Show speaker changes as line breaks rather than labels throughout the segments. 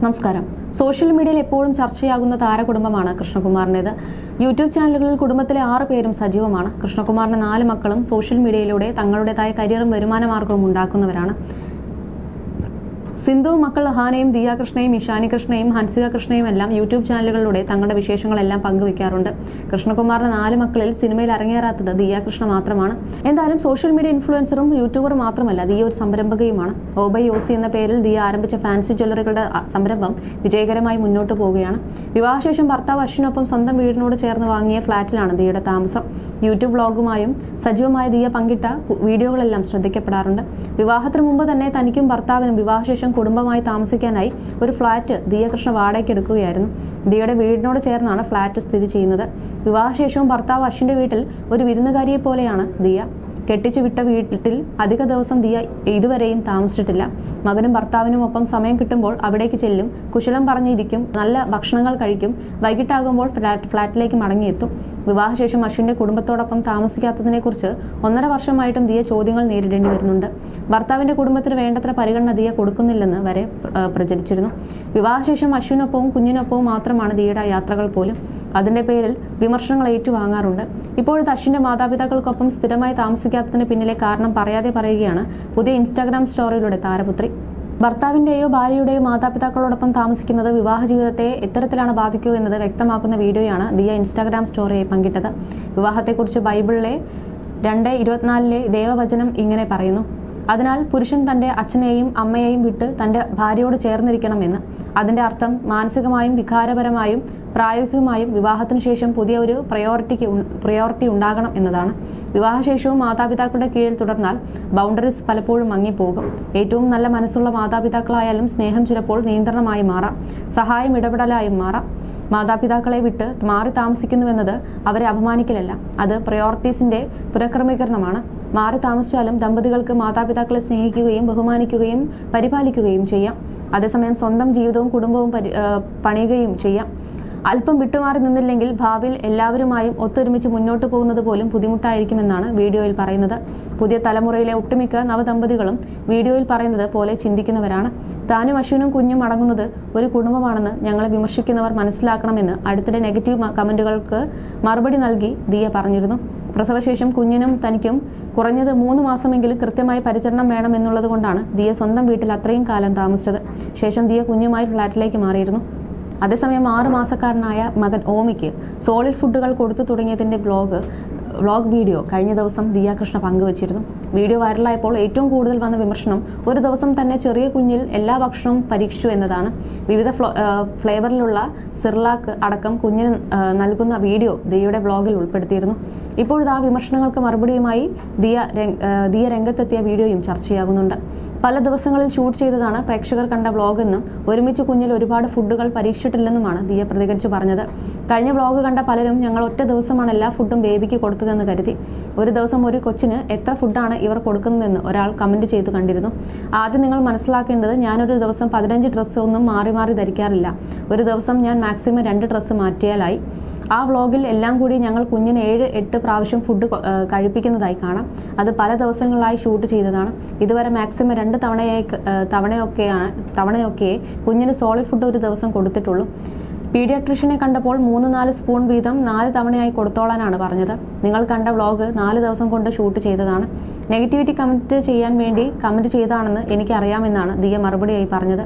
നമസ്കാരം. സോഷ്യൽ മീഡിയയിൽ എപ്പോഴും ചർച്ചയാകുന്ന താരകുടുംബമാണ് കൃഷ്ണകുമാറിന്റെത്. യൂട്യൂബ് ചാനലുകളിൽ കുടുംബത്തിലെ ആറ് പേരും സജീവമാണ്. കൃഷ്ണകുമാറിന്റെ നാല് മക്കളും സോഷ്യൽ മീഡിയയിലൂടെ തങ്ങളുടേതായ കരിയറും വരുമാന മാർഗവും ഉണ്ടാക്കുന്നവരാണ്. സിന്ധു മക്കൾ ഹാനയും ദിയ കൃഷ്ണയും ഇഷാനി കൃഷ്ണയും ഹൻസിക കൃഷ്ണയും എല്ലാം യൂട്യൂബ് ചാനലുകളിലൂടെ തങ്ങളുടെ വിശേഷങ്ങളെല്ലാം പങ്കുവെക്കാറുണ്ട്. കൃഷ്ണകുമാറിന്റെ നാല് മക്കളിൽ സിനിമയിൽ അരങ്ങേറാത്തത് ദിയാകൃഷ്ണ മാത്രമാണ്. എന്തായാലും സോഷ്യൽ മീഡിയ ഇൻഫ്ലുവൻസറും യൂട്യൂബറും മാത്രമല്ല ദിയ ഒരു സംരംഭകയുമാണ്. ഓബൈ യോസി എന്ന പേരിൽ ദിയ ആരംഭിച്ച ഫാൻസി ജ്വല്ലറികളുടെ സംരംഭം വിജയകരമായി മുന്നോട്ട് പോവുകയാണ്. വിവാഹശേഷം ഭർത്താവ് അശ്വിനൊപ്പം സ്വന്തം വീടിനോട് ചേർന്ന് വാങ്ങിയ ഫ്ളാറ്റിലാണ് ദിയയുടെ താമസം. യൂട്യൂബ് വ്ളോഗുമായും സജീവമായ ദിയ പങ്കിട്ട വീഡിയോകളെല്ലാം ശ്രദ്ധിക്കപ്പെടാറുണ്ട്. വിവാഹത്തിന് മുമ്പ് തന്നെ തനിക്കും ഭർത്താവിനും വിവാഹശേഷം കുടുംബമായി താമസിക്കാനായി ഒരു ഫ്ളാറ്റ് ദിയകൃഷ്ണ വാടകയ്ക്കെടുക്കുകയായിരുന്നു ദിയയുടെ വീടിനോട് ചേർന്നാണ് ഫ്ളാറ്റ് സ്ഥിതി ചെയ്യുന്നത്. വിവാഹശേഷവും ഭർത്താവ് അശ്വിന്റെ വീട്ടിൽ ഒരു വിരുന്നുകാരിയെ പോലെയാണ് ദിയ. കെട്ടിച്ചു വിട്ട വീട്ടിൽ അധിക ദിവസം ദിയ ഇതുവരെയും താമസിച്ചിട്ടില്ല. മകനും ഭർത്താവിനും ഒപ്പം സമയം കിട്ടുമ്പോൾ അവിടേക്ക് ചെല്ലും. കുശലം പറഞ്ഞിരിക്കും. നല്ല ഭക്ഷണങ്ങൾ കഴിക്കും. വൈകിട്ടാകുമ്പോൾ ഫ്ലാറ്റ് ഫ്ലാറ്റിലേക്ക് മടങ്ങിയെത്തും. വിവാഹശേഷം അശ്വിന്റെ കുടുംബത്തോടൊപ്പം താമസിക്കാത്തതിനെക്കുറിച്ച് ഒന്നര വർഷമായിട്ടും ദിയ ചോദ്യങ്ങൾ നേരിടേണ്ടി വരുന്നുണ്ട്. ഭർത്താവിന്റെ കുടുംബത്തിന് വേണ്ടത്ര പരിഗണന ദിയ കൊടുക്കുന്നില്ലെന്ന് വരെ പ്രചരിച്ചിരുന്നു. വിവാഹശേഷം അശ്വിനൊപ്പവും കുഞ്ഞിനൊപ്പവും മാത്രമാണ് ദിയയുടെ യാത്രകൾ പോലും. അതിന്റെ പേരിൽ വിമർശനങ്ങൾ ഏറ്റുവാങ്ങാറുണ്ട്. ഇപ്പോഴത്തെ അശ്വിന്റെ മാതാപിതാക്കൾക്കൊപ്പം സ്ഥിരമായി താമസിക്കാത്തതിന് പിന്നിലെ കാരണം പറയാതെ പറയുകയാണ് പുതിയ ഇൻസ്റ്റാഗ്രാം സ്റ്റോറിയിലൂടെ താരപുത്രി. ഭർത്താവിന്റെയോ ഭാര്യയുടെയോ മാതാപിതാക്കളോടൊപ്പം താമസിക്കുന്നത് വിവാഹ ജീവിതത്തെ എത്തരത്തിലാണ് ബാധിക്കുക എന്നത് വ്യക്തമാക്കുന്ന വീഡിയോയാണ് ദിയ ഇൻസ്റ്റാഗ്രാം സ്റ്റോറിയായി പങ്കിട്ടത്. വിവാഹത്തെക്കുറിച്ച് ബൈബിളിലെ രണ്ട് ഇരുപത്തിനാലിലെ ദേവവചനം ഇങ്ങനെ പറയുന്നു. അതിനാൽ പുരുഷൻ തന്റെ അച്ഛനെയും അമ്മയെയും വിട്ട് തന്റെ ഭാര്യയോട് ചേർന്നിരിക്കണമെന്ന്. അതിന്റെ അർത്ഥം മാനസികമായും വികാരപരമായും പ്രായോഗികമായും വിവാഹത്തിനു ശേഷം പുതിയ ഒരു പ്രയോറിറ്റിക്ക് പ്രയോറിറ്റി ഉണ്ടാകണം എന്നതാണ്. വിവാഹശേഷവും മാതാപിതാക്കളുടെ കീഴിൽ തുടർന്നാൽ ബൗണ്ടറീസ് പലപ്പോഴും മങ്ങിപ്പോകും. ഏറ്റവും നല്ല മനസ്സുള്ള മാതാപിതാക്കളായാലും സ്നേഹം ചിലപ്പോൾ നിയന്ത്രണമായി മാറാം. സഹായം ഇടപെടലായും മാറാം. മാതാപിതാക്കളെ വിട്ട് മാറി താമസിക്കുന്നുവെന്നത് അവരെ അപമാനിക്കലല്ല. അത് പ്രയോറിറ്റീസിന്റെ പുനഃക്രമീകരണമാണ്. മാറി താമസിച്ചാലും ദമ്പതികൾക്ക് മാതാപിതാക്കളെ സ്നേഹിക്കുകയും ബഹുമാനിക്കുകയും പരിപാലിക്കുകയും ചെയ്യാം. അതേസമയം സ്വന്തം ജീവിതവും കുടുംബവും പണിയുകയും ചെയ്യാം. അല്പം വിട്ടുമാറി നിന്നില്ലെങ്കിൽ ഭാവിയിൽ എല്ലാവരുമായും ഒത്തൊരുമിച്ച് മുന്നോട്ട് പോകുന്നത് പോലും ബുദ്ധിമുട്ടായിരിക്കുമെന്നാണ് വീഡിയോയിൽ പറയുന്നത്. പുതിയ തലമുറയിലെ ഒട്ടുമിക്ക നവദമ്പതികളും വീഡിയോയിൽ പറയുന്നത് പോലെ ചിന്തിക്കുന്നവരാണ്. താനും അശ്വിനും കുഞ്ഞും അടങ്ങുന്നത് ഒരു കുടുംബമാണെന്ന് ഞങ്ങളെ വിമർശിക്കുന്നവർ മനസ്സിലാക്കണമെന്ന് അടുത്തിടെ നെഗറ്റീവ് കമന്റുകൾക്ക് മറുപടി നൽകി ദിയ പറഞ്ഞിരുന്നു. പ്രസവശേഷം കുഞ്ഞിനും തനിക്കും കുറഞ്ഞത് മൂന്ന് മാസമെങ്കിലും കൃത്യമായി പരിചരണം വേണം എന്നുള്ളത് കൊണ്ടാണ് ദിയ സ്വന്തം വീട്ടിൽ അത്രയും കാലം താമസിച്ചത്. ശേഷം ദിയ കുഞ്ഞുമായി ഫ്ലാറ്റിലേക്ക് മാറിയിരുന്നു. അതേസമയം ആറു മാസക്കാരനായ മകൻ ഓമിക്ക് സോളിഡ് ഫുഡുകൾ കൊടുത്തു തുടങ്ങിയതിന്റെ ബ്ലോഗ് വ്ളോഗ് വീഡിയോ കഴിഞ്ഞ ദിവസം ദിയ കൃഷ്ണ പങ്കുവച്ചിരുന്നു. വീഡിയോ വൈറലായപ്പോൾ ഏറ്റവും കൂടുതൽ വന്ന വിമർശനം ഒരു ദിവസം തന്നെ ചെറിയ കുഞ്ഞിൽ എല്ലാ ഭക്ഷണവും പരീക്ഷിച്ചു എന്നതാണ്. വിവിധ ഫ്ലേവറിലുള്ള സിർലാക്ക് അടക്കം കുഞ്ഞിന് നൽകുന്ന വീഡിയോ ദിയയുടെ വ്ളോഗിൽ ഉൾപ്പെടുത്തിയിരുന്നു. ഇപ്പോഴത്തെ ആ വിമർശനങ്ങൾക്ക് മറുപടിയുമായി ദിയ ദിയ രംഗത്തെത്തിയ വീഡിയോയും ചർച്ചയാകുന്നുണ്ട്. പല ദിവസങ്ങളിൽ ഷൂട്ട് ചെയ്തതാണ് പ്രേക്ഷകർ കണ്ട വ്ളോഗെന്നും ഒരുമിച്ച് കുഞ്ഞിൽ ഒരുപാട് ഫുഡുകൾ പരീക്ഷിച്ചിട്ടില്ലെന്നുമാണ് ദിയ പ്രതികരിച്ചു പറഞ്ഞത്. കഴിഞ്ഞ വ്ളോഗ് കണ്ട പലരും ഞങ്ങൾ ഒറ്റ ദിവസമാണ് എല്ലാ ഫുഡും ബേബിക്ക് കൊടുത്തതെന്ന് കരുതി. ഒരു ദിവസം ഒരു കൊച്ചിന് എത്ര ഫുഡാണ് ഇവർ കൊടുക്കുന്നതെന്ന് ഒരാൾ കമന്റ് ചെയ്ത് കണ്ടിരുന്നു. ആദ്യം നിങ്ങൾ മനസ്സിലാക്കേണ്ടത് ഞാനൊരു ദിവസം പതിനഞ്ച് ഡ്രസ്സ് ഒന്നും മാറി മാറി ധരിക്കാറില്ല. ഒരു ദിവസം ഞാൻ മാക്സിമം രണ്ട് ഡ്രസ്സ് മാറ്റിയാലായി. ആ വ്ളോഗിൽ എല്ലാം കൂടി ഞങ്ങൾ കുഞ്ഞിന് ഏഴ് എട്ട് പ്രാവശ്യം ഫുഡ് കഴിപ്പിക്കുന്നതായി കാണാം. അത് പല ദിവസങ്ങളായി ഷൂട്ട് ചെയ്തതാണ്. ഇതുവരെ മാക്സിമം രണ്ട് തവണയായി തവണയൊക്കെയാണ് തവണയൊക്കെ കുഞ്ഞിന് സോളിഡ് ഫുഡ് ഒരു ദിവസം കൊടുത്തിട്ടുള്ളൂ. പീഡിയാട്രീഷ്യനെ കണ്ടപ്പോൾ മൂന്ന് നാല് സ്പൂൺ വീതം നാല് തവണയായി കൊടുത്തോളാനാണ് പറഞ്ഞത്. നിങ്ങൾ കണ്ട വ്ളോഗ് നാല് ദിവസം കൊണ്ട് ഷൂട്ട് ചെയ്തതാണ്. നെഗറ്റിവിറ്റി കമന്റ് ചെയ്യാൻ വേണ്ടി കമന്റ് ചെയ്തതാണെന്ന് എനിക്കറിയാമെന്നാണ് ദിയ മറുപടിയായി പറഞ്ഞത്.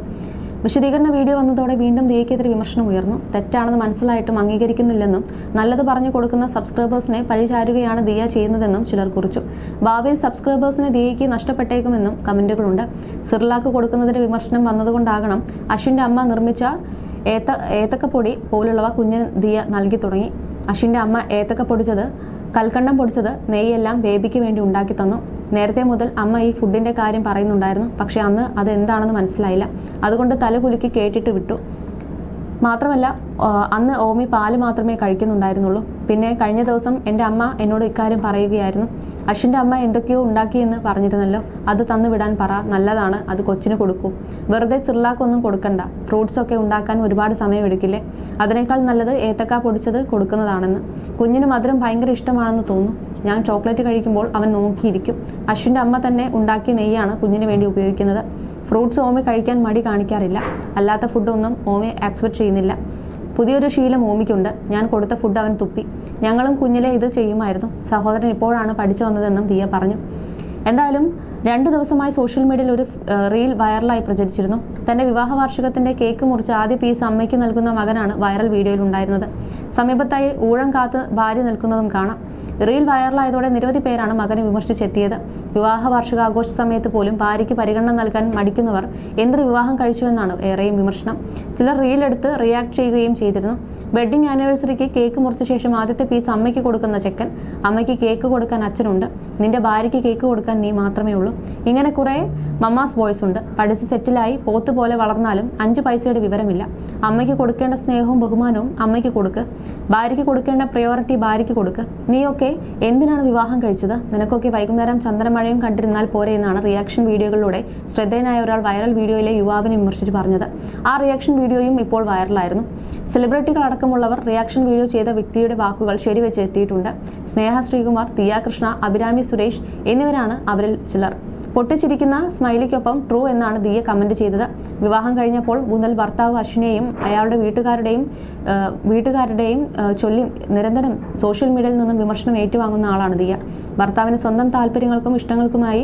വിശദീകരണ വീഡിയോ വന്നതോടെ വീണ്ടും ദിയക്കെതിരെ വിമർശനം ഉയർന്നു. തെറ്റാണെന്ന് മനസ്സിലായിട്ടും അംഗീകരിക്കുന്നില്ലെന്നും നല്ലത് പറഞ്ഞു കൊടുക്കുന്ന സബ്സ്ക്രൈബേഴ്സിനെ പഴിചാരുകയാണ് ദിയ ചെയ്യുന്നതെന്നും ചിലർ കുറിച്ചു. ഭാവിയിൽ സബ്സ്ക്രൈബേഴ്സിനെ ദിയയ്ക്ക് നഷ്ടപ്പെട്ടേക്കുമെന്നും കമന്റുകളുണ്ട് സിർലാക്ക് കൊടുക്കുന്നതിന്റെ വിമർശനം വന്നതുകൊണ്ടാകണം അശ്വിന്റെ അമ്മ നിർമ്മിച്ച ഏത്ത ഏത്തക്കപ്പൊടി പോലുള്ളവ കുഞ്ഞിന് ദിയ നൽകി തുടങ്ങി. അശ്വിന്റെ അമ്മ ഏത്തക്ക പൊടിച്ചത് കൽക്കണ്ടം പൊടിച്ചത് നെയ്യെല്ലാം ബേബിക്ക് വേണ്ടി ഉണ്ടാക്കി തന്നു. നേരത്തെ മുതൽ അമ്മ ഈ ഫുഡിന്റെ കാര്യം പറയുന്നുണ്ടായിരുന്നു. പക്ഷേ അന്ന് അത് എന്താണെന്ന് മനസ്സിലായില്ല. അതുകൊണ്ട് തല കുലുക്കി കേട്ടിട്ട് വിട്ടു. മാത്രമല്ല അന്ന് ഓമി പാൽ മാത്രമേ കഴിക്കുന്നുണ്ടായിരുന്നുള്ളൂ. പിന്നെ കഴിഞ്ഞ ദിവസം എന്റെ അമ്മ എന്നോട് ഇക്കാര്യം പറയുകയായിരുന്നു. അശ്വിന്റെ അമ്മ എന്തൊക്കെയോ ഉണ്ടാക്കിയെന്ന് പറഞ്ഞിരുന്നല്ലോ. അത് തന്നു വിടാൻ പറ. നല്ലതാണ്. അത് കൊച്ചിന് കൊടുക്കും. വെറുതെ സിർലാക്കൊന്നും കൊടുക്കണ്ട. ഫ്രൂട്ട്സ് ഒക്കെ ഉണ്ടാക്കാൻ ഒരുപാട് സമയം എടുക്കില്ലേ? അതിനേക്കാൾ നല്ലത് ഏത്തക്ക പൊടിച്ചത് കൊടുക്കുന്നതാണെന്ന്. കുഞ്ഞിന് മധുരം ഭയങ്കര ഇഷ്ടമാണെന്ന് തോന്നുന്നു ഞാൻ ചോക്ലേറ്റ് കഴിക്കുമ്പോൾ അവൻ നോക്കിയിരിക്കും. അശ്വിന്റെ അമ്മ തന്നെ ഉണ്ടാക്കിയ നെയ്യാണ് കുഞ്ഞിന് വേണ്ടി ഉപയോഗിക്കുന്നത്. ഫ്രൂട്ട്സ് ഓമി കഴിക്കാൻ മടി കാണിക്കാറില്ല. അല്ലാത്ത ഫുഡൊന്നും ഓമി ആക്സെപ്റ്റ് ചെയ്യുന്നില്ല. പുതിയൊരു ശീലം ഭൂമിക്കുണ്ട് ഞാൻ കൊടുത്ത ഫുഡ് അവൻ തുപ്പി. ഞങ്ങളും കുഞ്ഞിലെ ഇത് ചെയ്യുമായിരുന്നു. സഹോദരൻ ഇപ്പോഴാണ് പഠിച്ചു വന്നതെന്നും ദിയ പറഞ്ഞു. എന്തായാലും രണ്ട് ദിവസമായി സോഷ്യൽ മീഡിയയിൽ ഒരു റീൽ വൈറലായി പ്രചരിച്ചിരുന്നു. തന്റെ വിവാഹ വാർഷികത്തിന്റെ കേക്ക് മുറിച്ച് ആദ്യ പീസ് അമ്മയ്ക്ക് നൽകുന്ന മകനാണ് വൈറൽ വീഡിയോയിൽ ഉണ്ടായിരുന്നത്. സമീപത്തായി ഊഴം കാത്ത് ഭാര്യ നിൽക്കുന്നതും കാണാം. റീൽ വൈറലായതോടെ നിരവധി പേരാണ് മകനെ വിമർശിച്ചെത്തിയത്. വിവാഹ വാർഷികാഘോഷ സമയത്ത് പോലും ഭാര്യയ്ക്ക് പരിഗണന നൽകാൻ മടിക്കുന്നവർ എന്ത് വിവാഹം കഴിച്ചുവെന്നാണ് ഏറെയും വിമർശനം. ചിലർ റീലെടുത്ത് റിയാക്ട് ചെയ്യുകയും ചെയ്തിരുന്നു. വെഡ്ഡിംഗ് ആനിവേഴ്സറിക്ക് കേക്ക് മുറിച്ച ശേഷം ആദ്യത്തെ പീസ് അമ്മയ്ക്ക് കൊടുക്കുന്ന ചെക്കൻ. അമ്മയ്ക്ക് കേക്ക് കൊടുക്കാൻ അച്ഛനുണ്ട്. നിന്റെ ഭാര്യയ്ക്ക് കേക്ക് കൊടുക്കാൻ നീ മാത്രമേ ഉള്ളൂ. ഇങ്ങനെ കുറേ മമ്മാസ് ബോയ്സ് ഉണ്ട്. പഠിച്ച് സെറ്റിലായി പോത്ത് പോലെ വളർന്നാലും അഞ്ച് പൈസയുടെ വിവരമില്ല. അമ്മയ്ക്ക് കൊടുക്കേണ്ട സ്നേഹവും ബഹുമാനവും അമ്മയ്ക്ക് കൊടുക്ക്. ഭാര്യയ്ക്ക് കൊടുക്കേണ്ട പ്രയോറിറ്റി ഭാര്യയ്ക്ക് കൊടുക്ക്. നീയൊക്കെ എന്തിനാണ് വിവാഹം കഴിച്ചത്? നിനക്കൊക്കെ വൈകുന്നേരം ചന്ദ്രമഴയും കണ്ടിരുന്നാൽ പോരെ എന്നാണ് റിയാക്ഷൻ വീഡിയോകളിലൂടെ ശ്രദ്ധേയനായ ഒരാൾ വൈറൽ വീഡിയോയിലെ യുവാവിനെ വിമർശിച്ച് പറഞ്ഞത്. ആ റിയാക്ഷൻ വീഡിയോയും ഇപ്പോൾ വൈറലായിരുന്നു സെലിബ്രിറ്റികൾ അടക്കമുള്ളവർ റിയാക്ഷൻ വീഡിയോ ചെയ്ത വ്യക്തിയുടെ വാക്കുകൾ ശരിവെച്ച് എത്തിയിട്ടുണ്ട്. സ്നേഹ ശ്രീകുമാർ തിയാകൃഷ്ണ കൃഷ്ണ അഭിരാമി സുരേഷ് എന്നിവരാണ് അവരിൽ ചിലർ. പൊട്ടിച്ചിരിക്കുന്ന സ്മൈലിക്കൊപ്പം ട്രൂ എന്നാണ് ദിയ കമന്റ് ചെയ്തത്. വിവാഹം കഴിഞ്ഞപ്പോൾ മുതൽ ഭർത്താവ് അശ്വിനെയും അയാളുടെ വീട്ടുകാരുടെയും വീട്ടുകാരുടെയും ചൊല്ലി നിരന്തരം സോഷ്യൽ മീഡിയയിൽ നിന്നും വിമർശനം ഏറ്റുവാങ്ങുന്ന ആളാണ് ദിയ. ഭർത്താവിന് സ്വന്തം താല്പര്യങ്ങൾക്കും ഇഷ്ടങ്ങൾക്കുമായി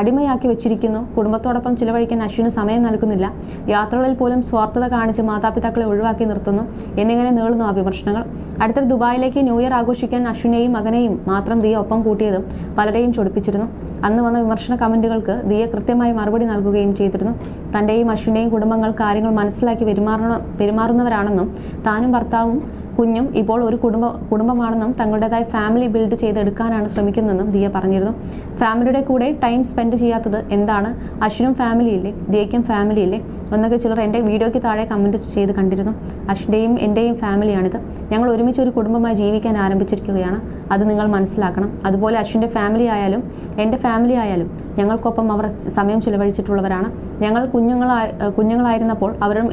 അടിമയാക്കി വെച്ചിരിക്കുന്നു. കുടുംബത്തോടൊപ്പം ചിലവഴിക്കാൻ അശ്വിന് സമയം നൽകുന്നില്ല. യാത്രകളിൽ പോലും സ്വാർത്ഥത കാണിച്ച് മാതാപിതാക്കളെ ഒഴിവാക്കി നിർത്തുന്നു. എന്നിങ്ങനെ നീളുന്നു ആ വിമർശനങ്ങൾ. അടുത്ത ദുബായിലേക്ക് ന്യൂ ഇയർ ആഘോഷിക്കാൻ അശ്വിനെയും മകനെയും മാത്രം ദിയ ഒപ്പം കൂട്ടിയതും പലരെയും ചൊടിപ്പിച്ചിരുന്നു. അന്ന് വന്ന വിമർശന കമന്റുകൾക്ക് ദിയ കൃത്യമായി മറുപടി നൽകുകയും ചെയ്തിരുന്നു. തന്റെയും അശ്വിനെയും കുടുംബങ്ങൾ കാര്യങ്ങൾ മനസ്സിലാക്കി പെരുമാറണ പെരുമാറുന്നവരാണെന്നും താനും ഭർത്താവും കുഞ്ഞും ഇപ്പോൾ ഒരു കുടുംബ കുടുംബമാണെന്നും തങ്ങളുടേതായ ഫാമിലി ബിൽഡ് ചെയ്തെടുക്കാനാണ് ശ്രമിക്കുന്നതെന്നും ദിയ പറഞ്ഞിരുന്നു. ഫാമിലിയുടെ കൂടെ ടൈം സ്പെൻഡ് ചെയ്യാത്തത് എന്താണ്? അശ്വിനും ഫാമിലി ഇല്ലേ ദിയയ്ക്കും ഫാമിലി ഇല്ലേ എന്നൊക്കെ ചിലർ എന്റെ വീഡിയോയ്ക്ക് താഴെ കമന്റ് ചെയ്ത് കണ്ടിരുന്നു. അശ്വിന്റെയും എന്റെയും ഫാമിലിയാണിത് ഞങ്ങൾ ഒരുമിച്ച് ഒരു കുടുംബമായി ജീവിക്കാൻ ആരംഭിച്ചിരിക്കുകയാണ്. അത് നിങ്ങൾ മനസ്സിലാക്കണം. അതുപോലെ അശ്വിന്റെ ഫാമിലി ആയാലും എന്റെ ഫാമിലി ആയാലും ഞങ്ങൾക്കൊപ്പം അവർ സമയം ചിലവഴിച്ചിട്ടുള്ളവരാണ്. ഞങ്ങൾ കുഞ്ഞുങ്ങളായി കുഞ്ഞുങ്ങളായിരുന്നപ്പോൾ അവരും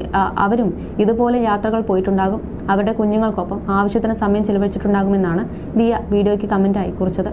അവരും ഇതുപോലെ യാത്രകൾ പോയിട്ടുണ്ടാകും. അവരുടെ യാത്രകൾക്കൊപ്പം ആവശ്യത്തിന് സമയം ചെലവഴിച്ചിട്ടുണ്ടാകുമെന്നാണ് ദിയ വീഡിയോയ്ക്ക് കമന്റായി കുറിച്ചത്.